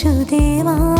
出跌宕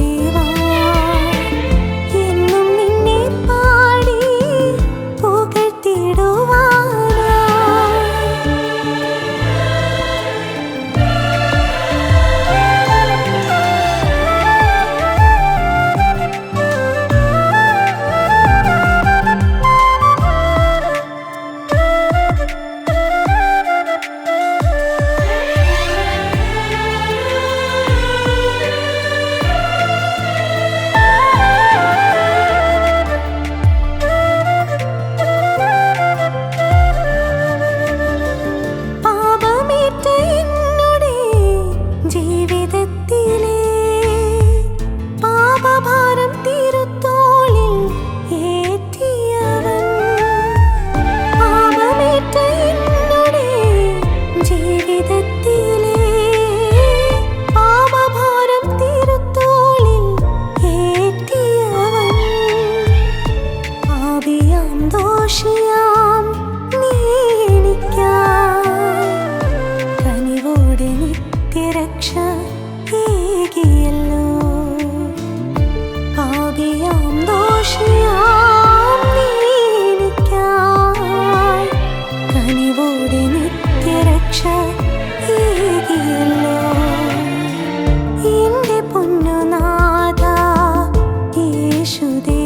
希望。രക്ഷ ഏകിയല്ലോ പാപിയാം ദോഷിയാം കനിവോടെ നിത്യരക്ഷ ഏകിയല്ലോ എന്റെ പൊന്നുനാഥ യേശുദേ